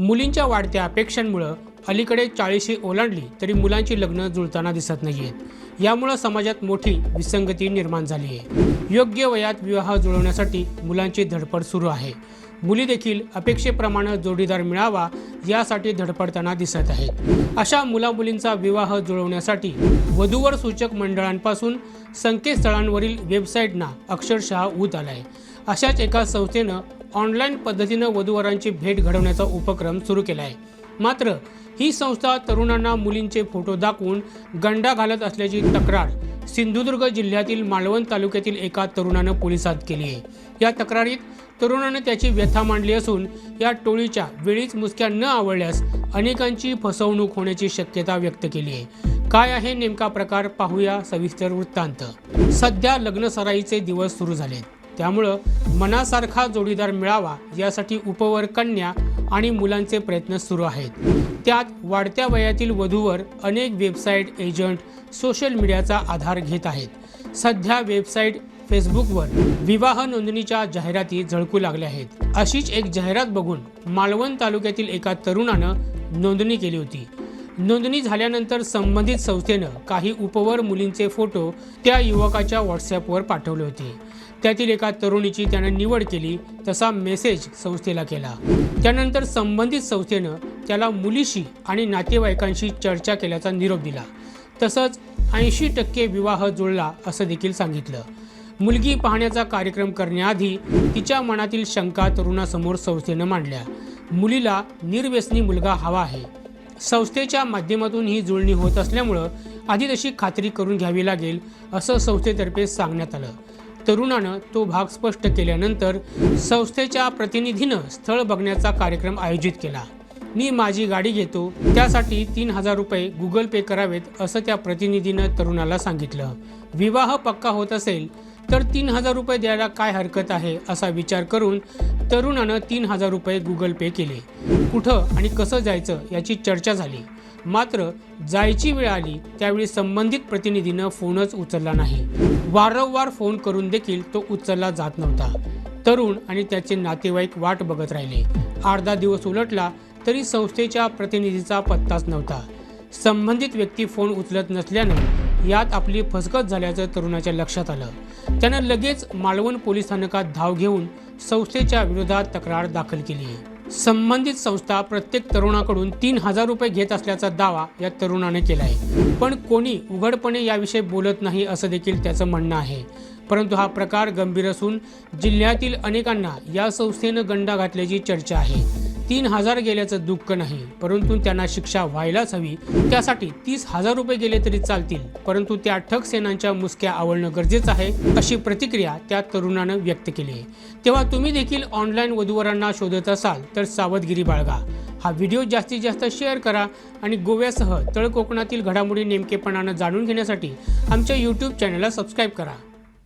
मुलींच्या वाढत्या अपेक्षांमुळं अलीकडे चाळीशी ओलांडली तरी मुलांची लग्न जुळताना दिसत नाहीयेत. यामुळं समाजात मोठी विसंगती निर्माण झाली आहे. योग्य वयात विवाह जुळवण्यासाठी मुलांची धडपड सुरू आहे. मुली देखील अपेक्षेप्रमाणे जोडीदार मिळावा यासाठी धडपडताना दिसत आहेत. अशा मुलामुलींचा विवाह जुळवण्यासाठी वधूवर सूचक मंडळांपासून संकेतस्थळांवरील वेबसाईटना अक्षरशः ऊत आलाय. अशाच एका संस्थेनं ऑनलाईन पद्धतीनं वधूवरांची भेट घडवण्याचा उपक्रम सुरू केला आहे. मात्र ही संस्था तरुणांना मुलींचे फोटो दाखवून गंडा घालत असल्याची तक्रार सिंधुदुर्ग जिल्ह्यातील मालवण तालुक्यातील एका तरुणानं पोलिसात केली आहे. या तक्रारीत तरुणानं त्याची व्यथा मांडली असून या टोळीच्या वेळीच मुसक्या न आवडल्यास अनेकांची फसवणूक होण्याची शक्यता व्यक्त केली आहे. काय आहे नेमका प्रकार पाहूया सविस्तर वृत्तांत. सध्या लग्नसराईचे दिवस सुरू झालेत. त्यामुळं मनासारखा जोडीदार मिळावा यासाठी उपवर कन्या आणि मुलांचे प्रयत्न सुरू आहेत. त्यात वाढत्या वयातील वधूवर अनेक वेबसाईट एजंट सोशल मीडियाचा आधार घेत आहेत. सध्या वेबसाईट फेसबुकवर विवाह नोंदणीच्या जाहिराती झळकू लागल्या आहेत. अशीच एक जाहिरात बघून मालवण तालुक्यातील एका तरुणानं नोंदणी केली होती. नोंदणी झाल्यानंतर संबंधित संस्थेनं काही उपवर मुलींचे फोटो त्या युवकाच्या व्हॉट्सॲपवर पाठवले होते. त्यातील एका तरुणीची त्यानं निवड केली तसा मेसेज संस्थेला केला. त्यानंतर संबंधित संस्थेनं त्याला मुलीशी आणि नातेवाईकांशी चर्चा केल्याचा निरोप दिला. तसंच ऐंशी टक्के विवाह जुळला असं देखील सांगितलं. मुलगी पाहण्याचा कार्यक्रम करण्याआधी तिच्या मनातील शंका तरुणासमोर संस्थेनं मांडल्या. मुलीला निर्व्यसनी मुलगा हवा आहे. संस्थेच्या माध्यमातून ही जुळणी होत असल्यामुळं आधी तशी खात्री करून घ्यावी लागेल असं संस्थेतर्फे सांगण्यात आलं. तरुणानं तो भाग स्पष्ट केल्यानंतर संस्थेच्या प्रतिनिधीनं स्थळ बघण्याचा कार्यक्रम आयोजित केला. मी माझी गाडी घेतो त्यासाठी तीन हजार रुपये गुगल पे करावेत असं त्या प्रतिनिधीनं तरुणाला सांगितलं. विवाह पक्का होत असेल तर तीन हजार रुपये द्यायला काय हरकत आहे? असा विचार करून तरुणानं तीन हजार रुपये गुगल पे केले. कुठं आणि कसं जायचं याची चर्चा झाली. मात्र जायची वेळ आली त्यावेळी संबंधित प्रतिनिधीनं फोनच उचलला नाही. वारंवार फोन करून देखील तो उचलला जात नव्हता. तरुण आणि त्याचे नातेवाईक वाट बघत राहिले. अर्धा दिवस उलटला तरी संस्थेच्या प्रतिनिधीचा पत्ताच नव्हता. संबंधित व्यक्ती फोन उचलत नसल्यानं यात आपली फसगत झाल्याचं तरुणाच्या लक्षात आलं. त्यानं लगेच मालवण पोलीस स्थानकात धाव घेऊन संस्थेच्या विरोधात तक्रार दाखल केली. आहे संबंधित संस्था प्रत्येक तरुणाकडून तीन हजार रुपये घेत असल्याचा दावा या तरुणाने केला आहे. पण कोणी उघडपणे याविषयी बोलत नाही असं देखील त्याचं म्हणणं आहे. परंतु हा प्रकार गंभीर असून जिल्ह्यातील अनेकांना या संस्थेनं गंडा घातल्याची चर्चा आहे. तीन हजार गेल्याचं दुःख नाही परंतु त्यांना शिक्षा व्हायलाच हवी. त्यासाठी तीस हजार रुपये गेले तरी चालतील परंतु त्या ठग सेनांच्या मुसक्या आवडणं गरजेचं आहे अशी प्रतिक्रिया त्या तरुणानं व्यक्त केली. आहे तेव्हा तुम्ही देखील ऑनलाईन वधूवरांना शोधत असाल तर सावधगिरी बाळगा. हा व्हिडिओ जास्तीत जास्त शेअर करा आणि गोव्यासह तळ कोकणातील घडामोडी नेमकेपणानं जाणून घेण्यासाठी आमच्या यूट्यूब चॅनलला सबस्क्राईब करा.